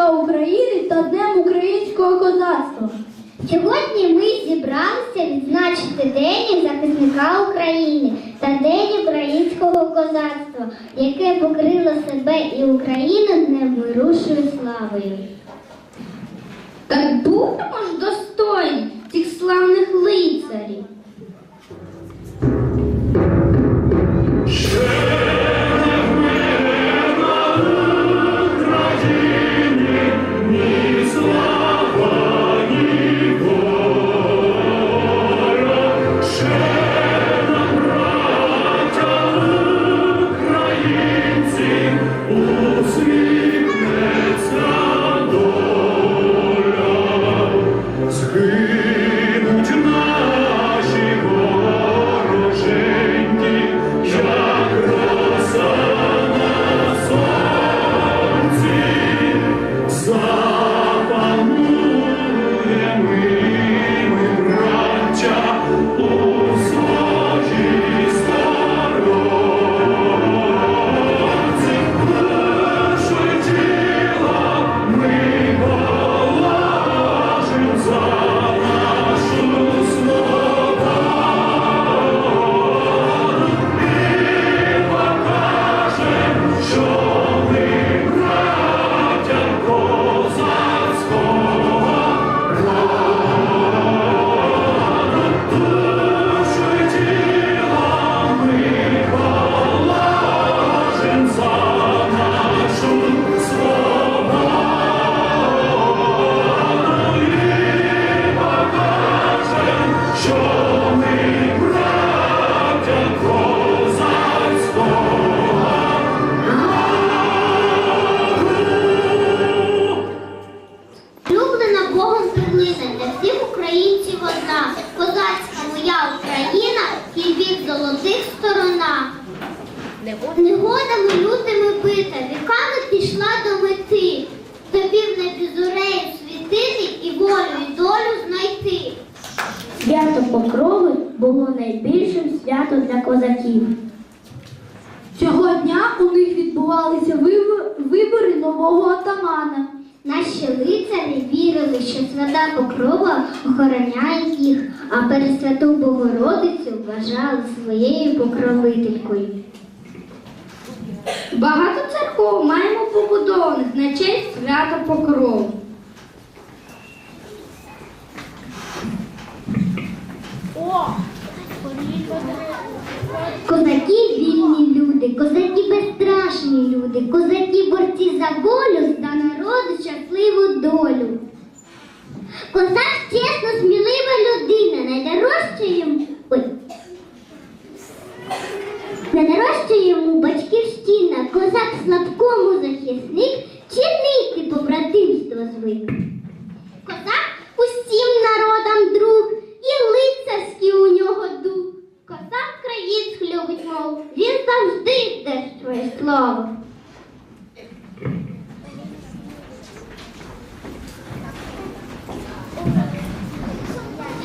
захисника України та Днем українського козацтва. Сьогодні ми зібралися відзначити День захисника України та День українського козацтва, яке покрило себе і Україну невмирушою славою. Так будемо ж достойні цих славних лицарів. Пішла до мети. Тобі в небі зорею світити і волю, і долю знайти. Свято Покрови було найбільшим свято для козаків. Цього дня у них відбувалися вибори, вибори нового атамана. Наші лицарі вірили, що свята Покрова охороняє їх, а Пересвяту Богородицю вважали своєю покровителькою. Багато церков маємо побудованих на честь свята Покров. Козаки вільні люди, козаки безстрашні люди, козаки борці за волю та народу щасливу долю. Козак чесно, смілива людина, найдорожча йому. Ой. Найдорожча йому батьківщина, козак слабкому захисник, чинити побратимство звик. Козак усім народам друг, і лицарський у нього дух. Козак країць любить мов, він завжди дасть своє слово.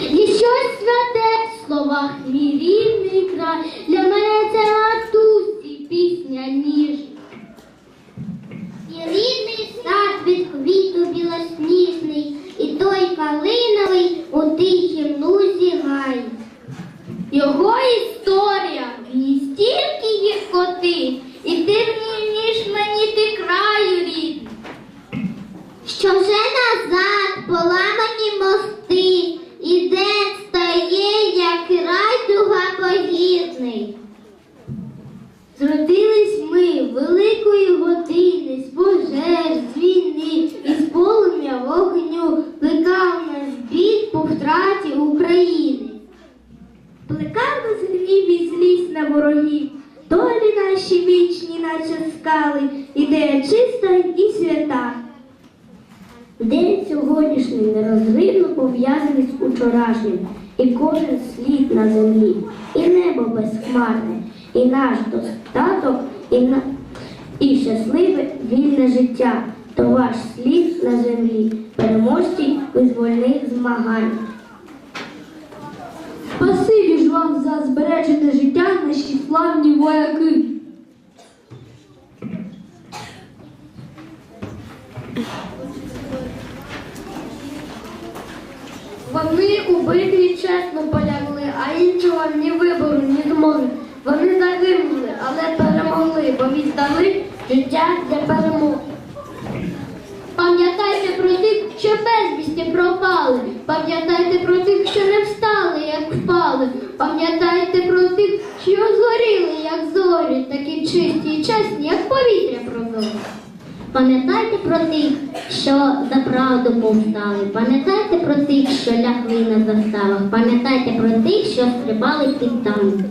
І щось святе в словах мій рідний край. Для мене це матусі пісня ніжна. Наче ідея чиста і свята. День сьогоднішній нерозривно пов'язаний з учорашнім, і кожен слід на землі, і небо безхмарне, і наш достаток, і, на... і щасливе вільне життя, то ваш слід на землі, переможці визвольних змагань. Спасибі ж вам за збережене життя, наші славні вояки. Вони у битві чесно полягли, а іншого ні вибору, ні змоги. Вони загинули, але перемогли, бо віддали життя для перемоги. Пам'ятайте про тих, що безвісті пропали. Пам'ятайте про тих, що не встали, як впали. Пам'ятайте про тих, що згоріли, як зорі, такі чисті і чесні, як повітря прозоре. Пам'ятайте про тих, що за правду повстали. Пам'ятайте про тих, що лягли на заставах. Пам'ятайте про тих, що стрибали під танки.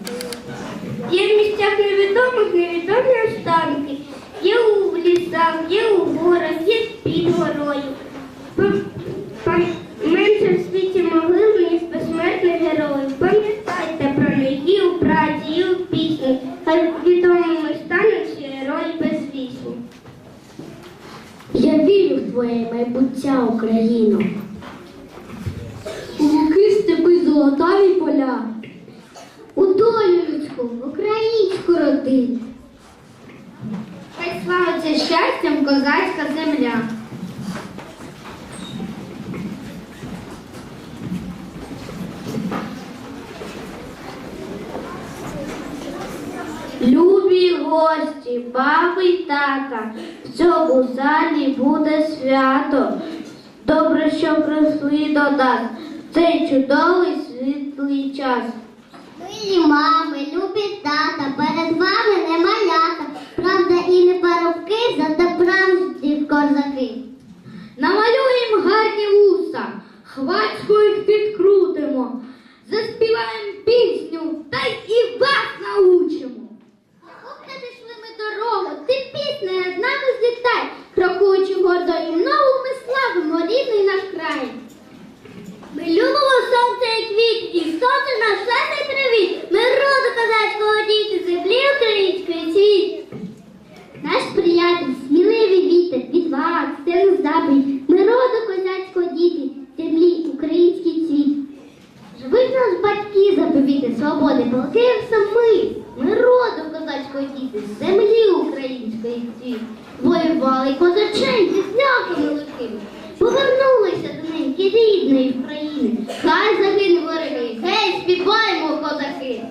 Є в місцях невідомих невідомі останки. Є у лісах, є у горах, є під горою. Менше в світі могил, ніж безсмертних героїв. Пам'ятайте про них і у праці, і у пісні. Хай відомими стануть всі герої безвісні. Я вірю в твоє майбуття, Україно. У луки степи золотаві поля. У долю людську, українську родину. Хай славиться щастям козацька земля. Любі гості, баби й тата, в цьому залі буде свято. Добре, що прийшли до нас цей чудовий світлий час. Милі мами, любі тата, перед вами не малята, правда і не парубки, зате правді козаки. Намалюємо гарні вуса, хвацько їх підкрутимо, заспіваємо пісню та й і вас научимо. Кухня пішли ми дорогу, ти пісня з нами злітай, крокуючи гордо і ногу, ми славимо рідний наш край. Ми любимо сонце і квіт, і сонце наш серце привіт. Ми роду козацького діти, землі української цвіт. Наш приятель, сміливий вітер, відвага, сину здабрий. Ми роду козацького діти, землі український цвіт. Живуть нас батьки заповіти свободи, полкаємося ми. Ми роду козацької діти, з землі української цвіт. Воювали козаченьки з знаками лихими. Повернулися до неньки рідної України. Хай загинуть вороги, гей, співаємо козаки.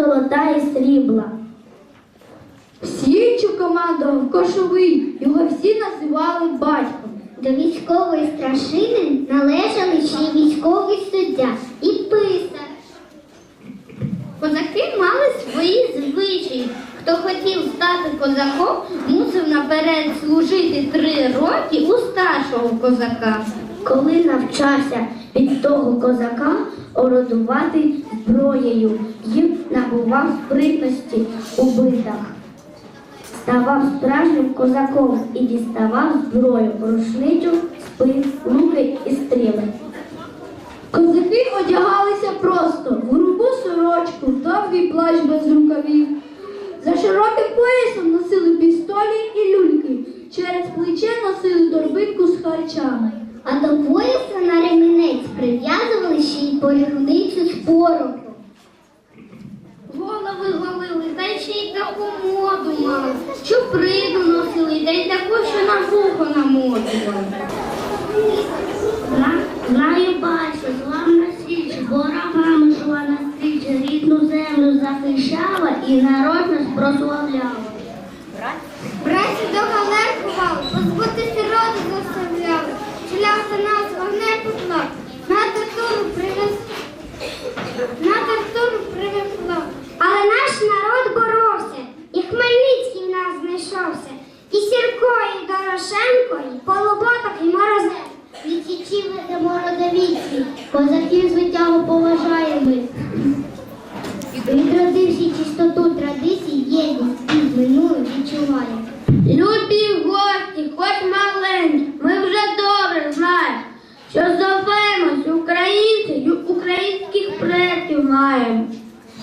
Золота і срібла. Січу командував кошовий, його всі називали батьком. До військової страшини належали ще й військовий суддя і писар. Козаки мали свої звичаї. Хто хотів стати козаком, мусив наперед служити три роки у старшого козака. Коли навчався від того козака орудувати зброєю і набував спритності у битах. Ставав справжнім козаком і діставав зброю, рушницю, спис, луки і стріли. Козаки одягалися просто в грубу сорочку, довгий плащ без рукавів. За широким поясом носили пістолі і люльки. Через плече носили торбинку з харчами. А до пояса на ремінець прив'язували ще й порігницю з пороху. Голови голили, та й ще й таку моду мали. Чуприну носили, та й таку, що на вухо намотували. Знаю, бачу, славна січ, ворогами йшла на стріч, рідну землю захищала і народ нас прославляла. Братці до галер ховали, позбутися роду заставляли. Шлявся нас вогне поклав, на тортуру привез, на тортуру привезла. Але наш народ боровся, Хмельницький в нас знайшовся, і Сірко, і Дорошенко, і Полуботок, і Морозенко. Відсічі ведемо родовіці, козаків звитяго поважаємо. Відродивши чистоту традицій, єдність і минулу відчуває. Любі гості, хоч маленькі, ми вже добре знаємо, що зовемось українці й українських предків маємо.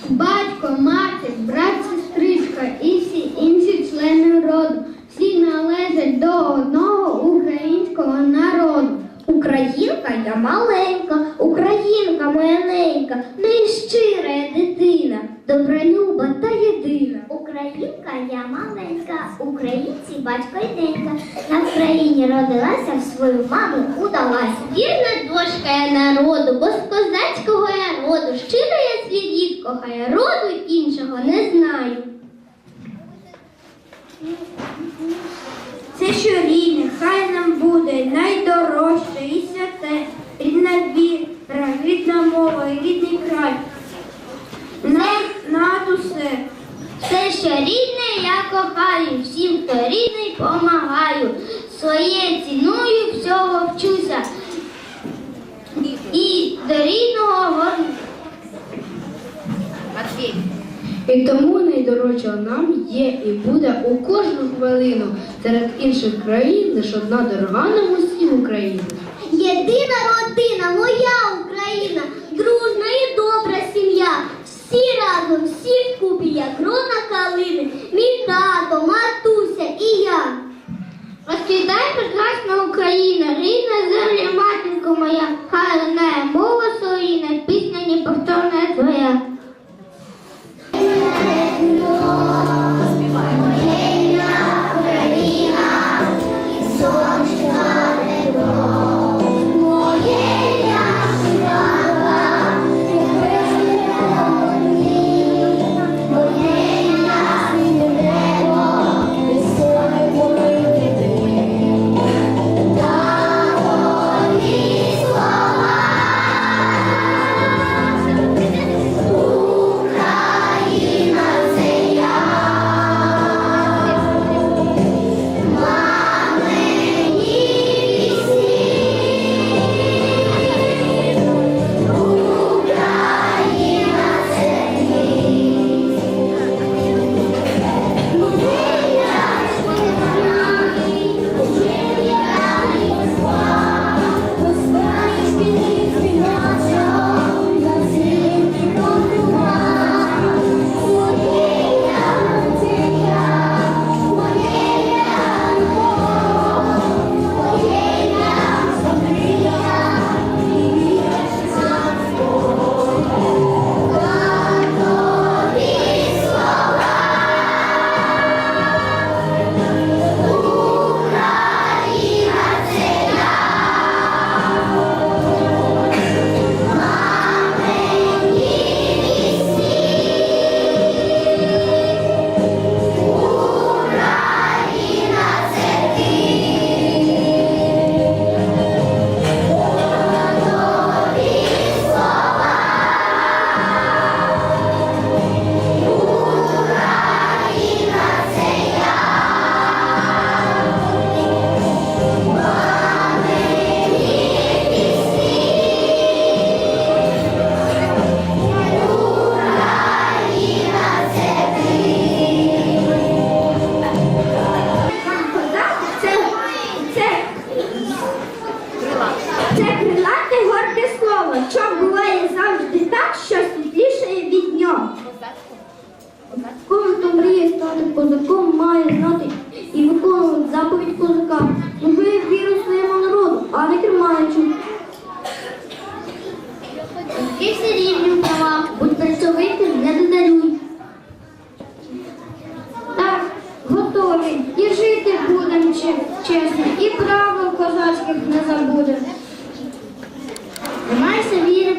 Батько, мати, брат, сестричка і всі інші члени роду, всі належать до одного українського народу. Українка я маленька, українка моя ненька, нещира я дитина, добролюба та єдина. Українка я маленька, українці батько й ненька. На Вкраїні родилася, в свою маму удалась. Вірна дочка я народу, бо з я роду. Щиро я свій рід кохаю, роду іншого не знаю. Це що рідне, хай нам буде найдорожче і святе, рідна віра, рідна мова рідний край. Над усе. Все, що рідне, я кохаю, всім, хто рідний, помагаю. Своє ціною всього вчуся. І до рідного горну. І тому найдорожча нам є і буде у кожну хвилину серед інших країн лише одна дорога нам усім Україна. Єдина родина, моя Україна,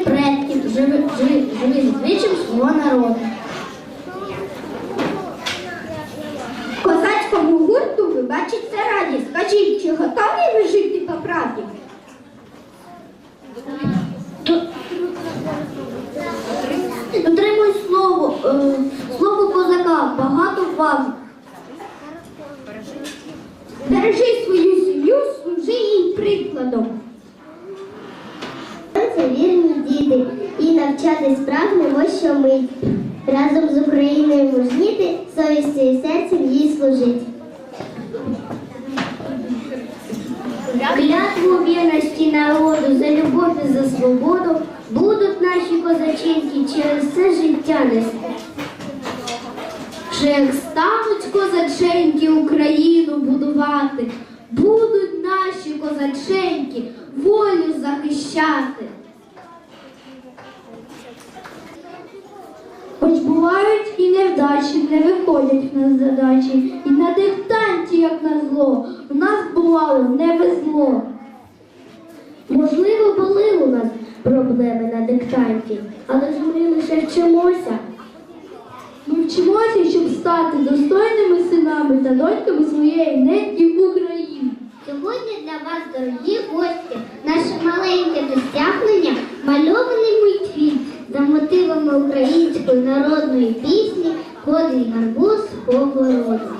предків, живи, живи, свого народу. Козацькому гурту ви бачите раді. Скажіть, чи готові ви жити по правді? Дотримуй слово, е, слово козака, багато вам. Бережи свою сім'ю, служи їй прикладом. Це вірні діти і навчатись прагнемо щомить. Разом з Україною мужніти, совістю і серцем їй служить. Клятву вірності народу за любов і за свободу будуть наші козаченьки через все життя нести. Ще як стануть козаченьки Україну будувати, будуть наші козаченьки волю захищати. Хоч бувають і невдачі, не виходять в нас задачі, і на диктанті, як на зло, в нас бувало не везло. Можливо, були у нас проблеми на диктанті, але ж ми лише вчимося. Ми вчимося, щоб стати достойними синами та доньками своєї неньки України. Сьогодні для вас, дорогі гості, наше маленьке досягнення мотивами української народної пісні Ходить гарбуз по городу.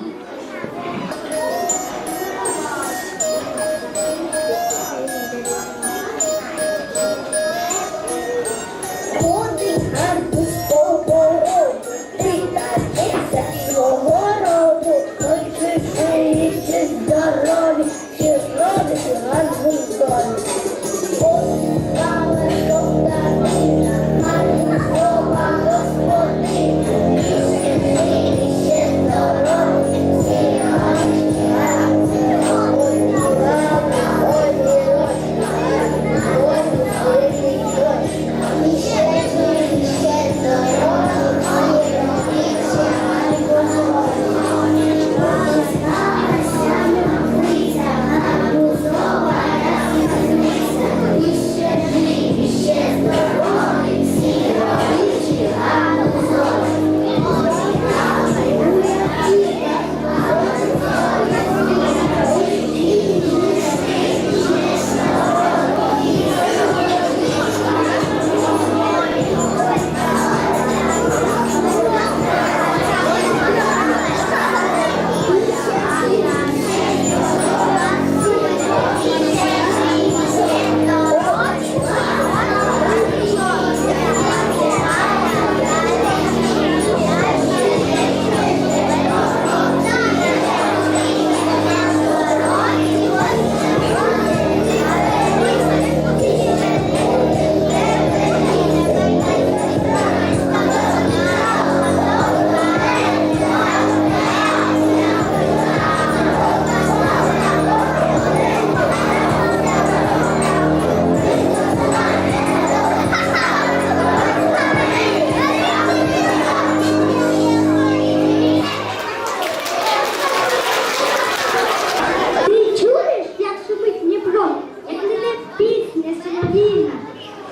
Солов'їна?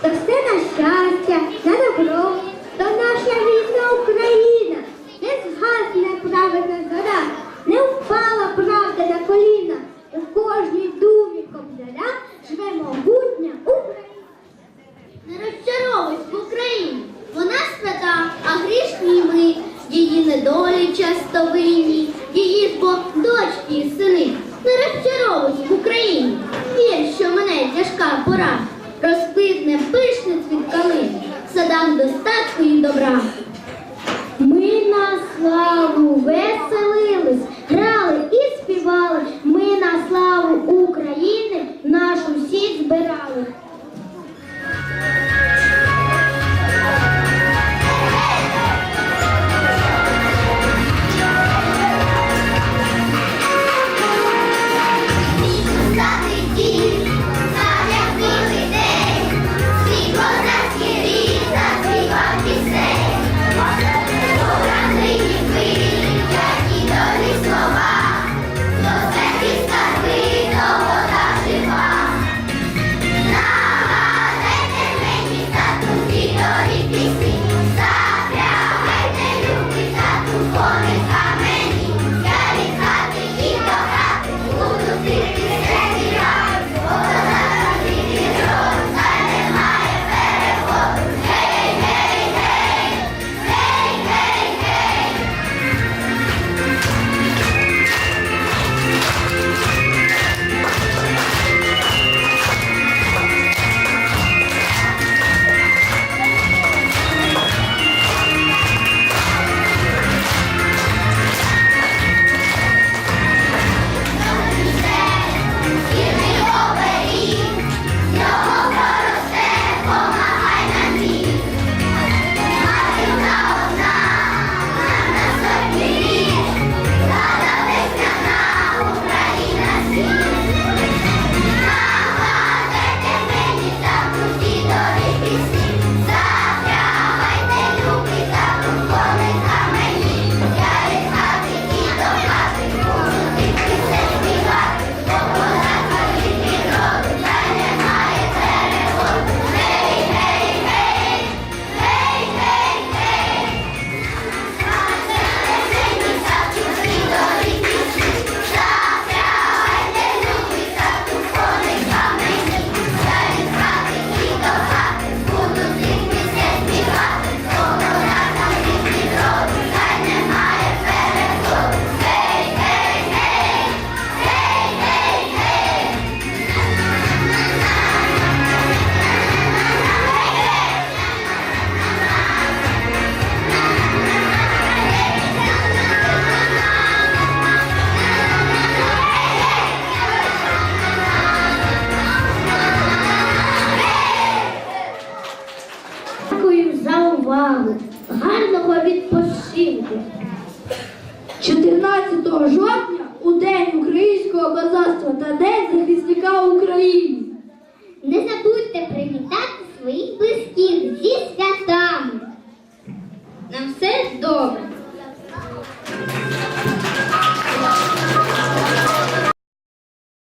То все на щастя,